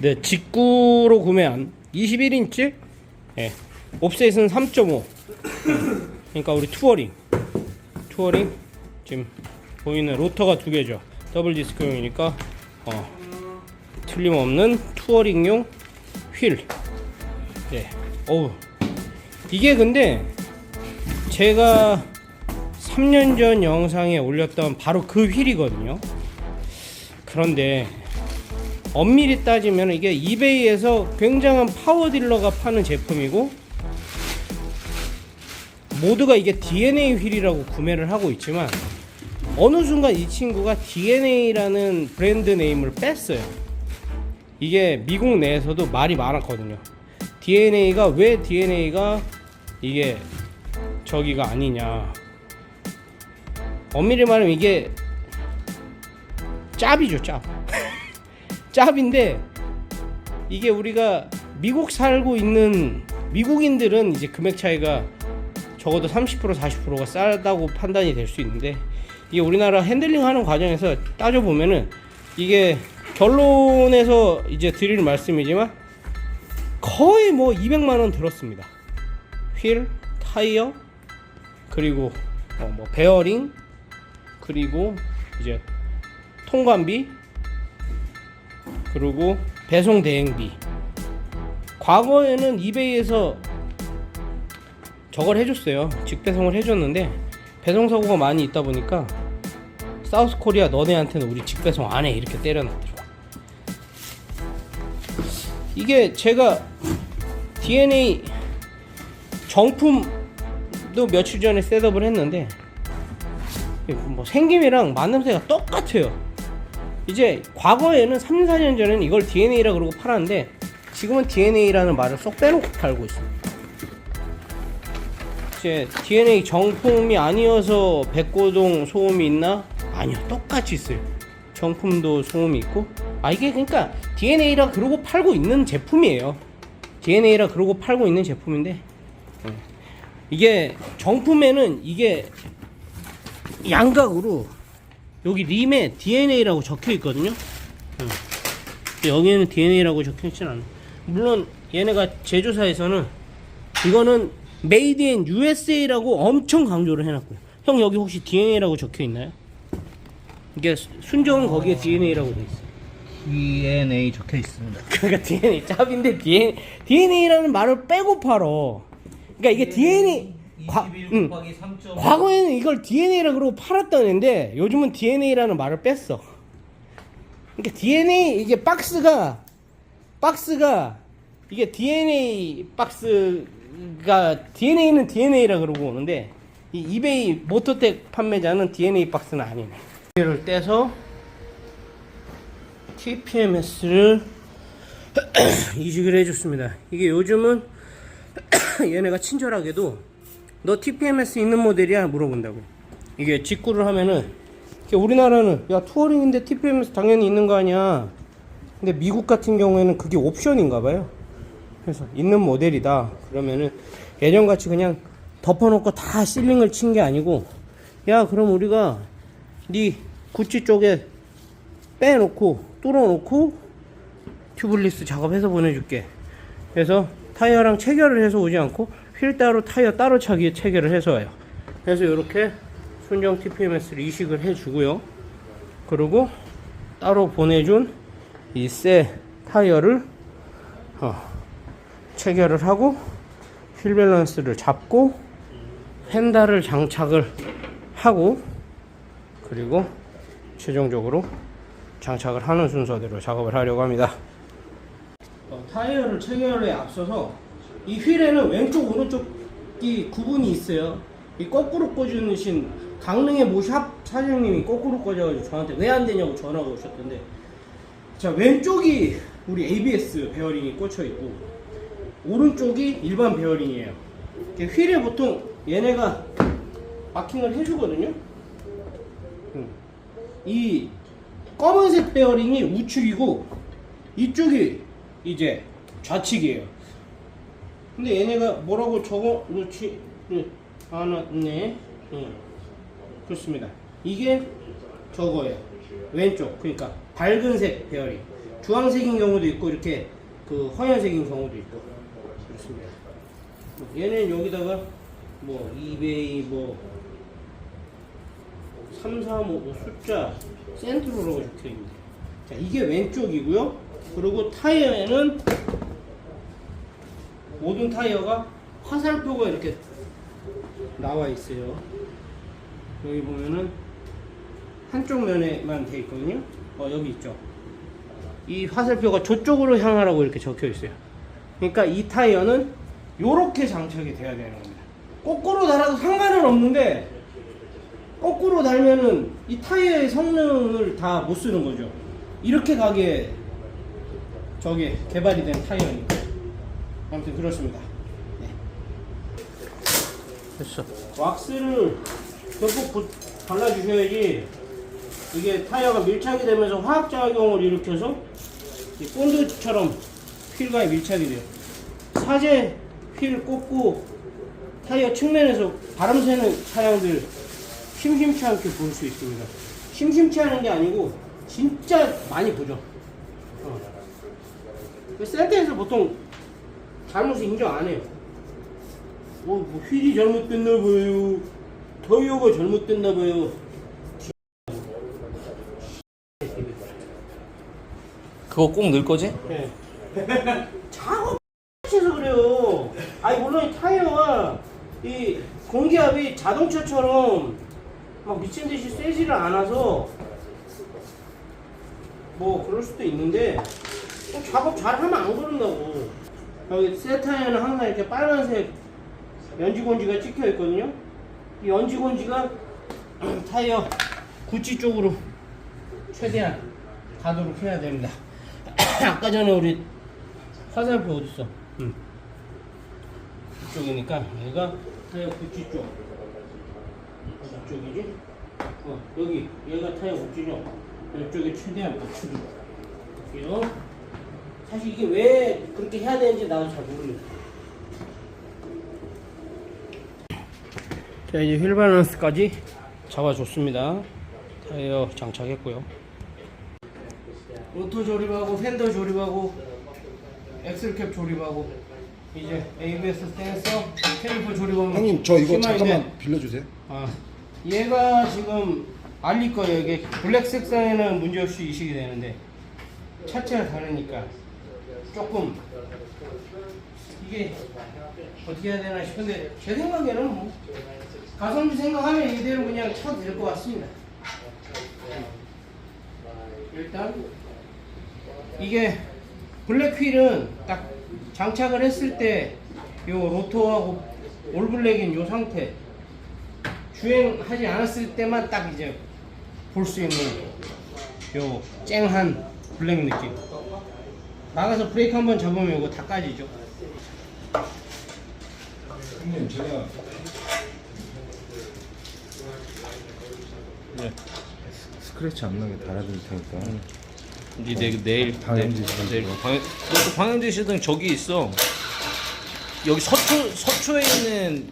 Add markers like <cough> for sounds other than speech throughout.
네, 직구로 구매한 21인치 예, 옵셋은 3.5 그러니까 우리 투어링 투어링 지금 보이는 로터가 두 개죠. 더블 디스크용이니까 어, 틀림없는 투어링용 휠. 예. 어우. 이게 근데 제가 3년 전 영상에 올렸던 바로 그 휠이거든요. 그런데 엄밀히 따지면 이게 이베이에서 굉장한 파워 딜러가 파는 제품이고 모두가 이게 DNA 휠이라고 구매를 하고 있지만 어느 순간 이 친구가 DNA라는 브랜드 네임을 뺐어요. 이게 미국 내에서도 말이 많았거든요. DNA가 왜 DNA가 이게 저기가 아니냐. 엄밀히 말하면 이게 짭이죠, 짭. <laughs> 짭인데 이게 우리가 미국 살고 있는 미국인들은 이제 금액 차이가 적어도 30% 40%가 싸다고 판단이 될 수 있는데 이게 우리나라 핸들링 하는 과정에서 따져 보면은 이게 결론에서 이제 드릴 말씀이지만 거의 뭐 200만 원 들었습니다. 휠, 타이어, 그리고 어, 뭐 베어링, 그리고 이제 통관비, 그리고 배송 대행비. 과거에는 이베이에서 저걸 해줬어요. 직배송을 해줬는데 배송 사고가 많이 있다 보니까 사우스 코리아 너네한테는 우리 직배송 안해 이렇게 때려놨더라고. 이게 제가 DNA 정품도 며칠 전에 셋업을 했는데 뭐 생김이랑 만듦새가 똑같아요. 이제 과거에는 3, 4년 전에는 이걸 DNA라 그러고 팔았는데 지금은 DNA라는 말을 쏙 빼놓고 팔고 있습니다. 이제 DNA 정품이 아니어서 백고동 소음이 있나? 아니요, 똑같이 있어요. 정품도 소음이 있고, 아 이게 그러니까 DNA라 그러고 팔고 있는 제품이에요. DNA라 그러고 팔고 있는 제품인데 예. 이게 정품에는 이게 양각으로 여기 림에 DNA라고 적혀 있거든요. 응. 여기에는 DNA라고 적혀 있진 않아. 물론 얘네가 제조사에서는 이거는 메이드 인 USA라고 엄청 강조를 해놨고요. 형 여기 혹시 DNA라고 적혀 있나요? 이게 순정은 거기에 DNA라고 돼 있어. DNA 적혀 있습니다. <laughs> 그러니까 DNA 짭인데 DNA, DNA라는 말을 빼고 팔어. 그러니까 이게 DNA 과, 3.5 과거에는 이걸 DNA라 그러고 팔았던 애인데 요즘은 DNA라는 말을 뺐어. 그러니까 DNA 이게 박스가 박스가 이게 DNA 박스가 DNA는 DNA라 그러고 오는데 이 이베이 모토텍 판매자는 DNA 박스는 아니네. 이를 떼서 TPMS를 <clears throat> 이식을 해줬습니다. 이게 요즘은 <clears throat> 얘네가 친절하게도 너 TPMS 있는 모델이야 물어본다고. 이게 직구를 하면은 우리나라는 야 투어링인데 TPMS 당연히 있는 거 아니야. 근데 미국 같은 경우에는 그게 옵션인가 봐요. 그래서 있는 모델이다. 그러면은 예전같이 그냥 덮어놓고 다 실링을 친 게 아니고 야 그럼 우리가 네 구찌 쪽에 빼놓고 뚫어놓고 튜블리스 작업해서 보내줄게. 그래서 타이어랑 체결을 해서 오지 않고 휠 따로 타이어 따로 차기에 체결을 해서 와요. 그래서 이렇게 순정 TPMS를 이식을 해주고요. 그리고 따로 보내준 이 새 타이어를 어, 체결을 하고 휠 밸런스를 잡고 펜다를 장착을 하고 그리고 최종적으로 장착을 하는 순서대로 작업을 하려고 합니다. 어, 타이어를 체결에 앞서서 이 휠에는 왼쪽 오른쪽이 구분이 있어요. 이 거꾸로 꽂으신 강릉의 모샵 사장님이 거꾸로 꽂아가지고 저한테 왜 안 되냐고 전화가 오셨던데 자 왼쪽이 우리 ABS 베어링이 꽂혀 있고 오른쪽이 일반 베어링이에요. 휠에 보통 얘네가 마킹을 해주거든요. 음. 이 검은색 베어링이 우측이고 이쪽이 이제 좌측이에요. 근데 얘네가 뭐라고 적어 놓지 않았네. 예. 그렇습니다. 이게 저거예요. 왼쪽. 그러니까 밝은색 베어링. 주황색인 경우도 있고 이렇게 그 허연색인 경우도 있고 그렇습니다. 얘는 여기다가 뭐 이베이 뭐 3, 4, 5, 뭐 숫자 센트로라고 적혀 있는데 자 이게 왼쪽이고요. 그리고 타이어에는 모든 타이어가 화살표가 이렇게 나와 있어요. 여기 보면은 한쪽 면에만 돼 있거든요. 어 여기 있죠. 이 화살표가 저쪽으로 향하라고 이렇게 적혀 있어요. 그러니까 이 타이어는 이렇게 장착이 돼야 되는 겁니다. 거꾸로 달아도 상관은 없는데 거꾸로 달면은 이 타이어의 성능을 다 못 쓰는 거죠. 이렇게 가게 저게 개발이 된 타이어니까. 아무튼 그렇습니다. 네. 됐어. 왁스를 듬뿍 부- 발라주셔야지 이게 타이어가 밀착이 되면서 화학작용을 일으켜서 이 본드처럼 휠과의 밀착이 돼요. 사제 휠 꽂고 타이어 측면에서 바람 새는 차량들 심심치 않게 볼 수 있습니다. 심심치 않은 게 아니고 진짜 많이 보죠. 어. 그 센터에서 보통 잘못을 인정 안 해요. 뭐, 뭐 휠이 잘못됐나 봐요. 타이어가 잘못됐나 봐요. 그거 꼭 넣을 거지? 네. <laughs> 작업해서 그래요. 아니 물론 이 타이어가 이 공기압이 자동차처럼 막 미친 듯이 세지를 않아서 뭐 그럴 수도 있는데 또 작업 잘하면 안 그런다고. 여기 새 타이어는 항상 이렇게 빨간색 연지곤지가 찍혀 있거든요. 이 연지곤지가 <clears throat> 타이어 구찌 쪽으로 최대한 가도록 해야 됩니다. <clears throat> 아까 전에 우리 화살표 어딨어? 응. 이쪽이니까 얘가 타이어 구찌 쪽. 이쪽이지? 어, 여기 얘가 타이어 구찌죠? 이쪽에 최대한 맞추도록 할게요. 사실 이게 왜 그렇게 해야 되는지 나도 잘 모르겠어. 자 이제 휠 밸런스까지 잡아줬습니다. 타이어 장착했고요. 로터 조립하고 팬더 조립하고 엑셀캡 조립하고 이제 ABS 센서 캘리퍼 조립하면 형님 저 이거 심한데, 잠깐만 빌려주세요. 아 얘가 지금 알릴 거예요 이게 블랙 색상에는 문제없이 이식이 되는데 차체가 다르니까 조금 이게 어떻게 해야 되나 싶은데 제 생각에는 뭐 가성비 생각하면 이대로 그냥 차도 될 것 같습니다. 일단 이게 블랙 휠은 딱 장착을 했을 때 요 로토하고 올블랙인 요 상태 주행하지 않았을 때만 딱 이제 볼 수 있는 요 쨍한 블랙 느낌 나가서 브레이크 한번 잡으면 이거 다 까지죠 형님 제가 네. 스크래치 안 나게 달아드릴 테니까 니 내, 내일 방향지 내- 시동 내일 그거. 방향 너그 방향지 시등 저기 있어. 여기 서초 서초에 있는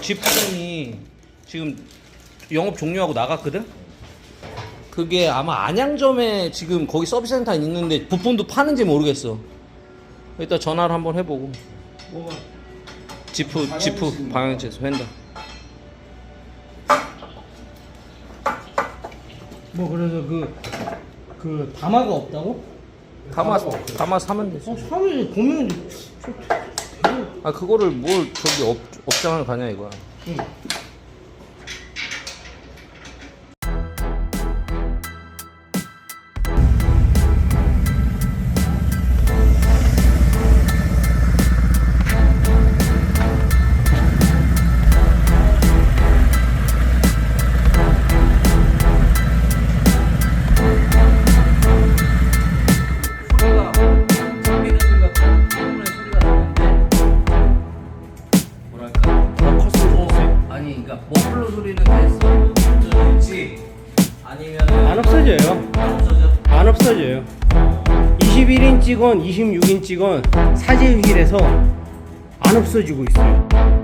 지프전이 지금 영업 종료하고 나갔거든. 그게 아마 안양점에 지금 거기 서비스 센터 있는데 부품도 파는지 모르겠어. 일단 전화를 한번 해보고 뭐가 지프 지프 방향지에서 횡다. 뭐 그래서 그, 그 담화가 없다고? 담아 담아 사면 되지. 어, 사람이 보면 아 그거를 뭘 저기 업 업장을 가냐 이거야. 응. 21인치건 26인치건 사제 휠에서 안 없어지고 있어요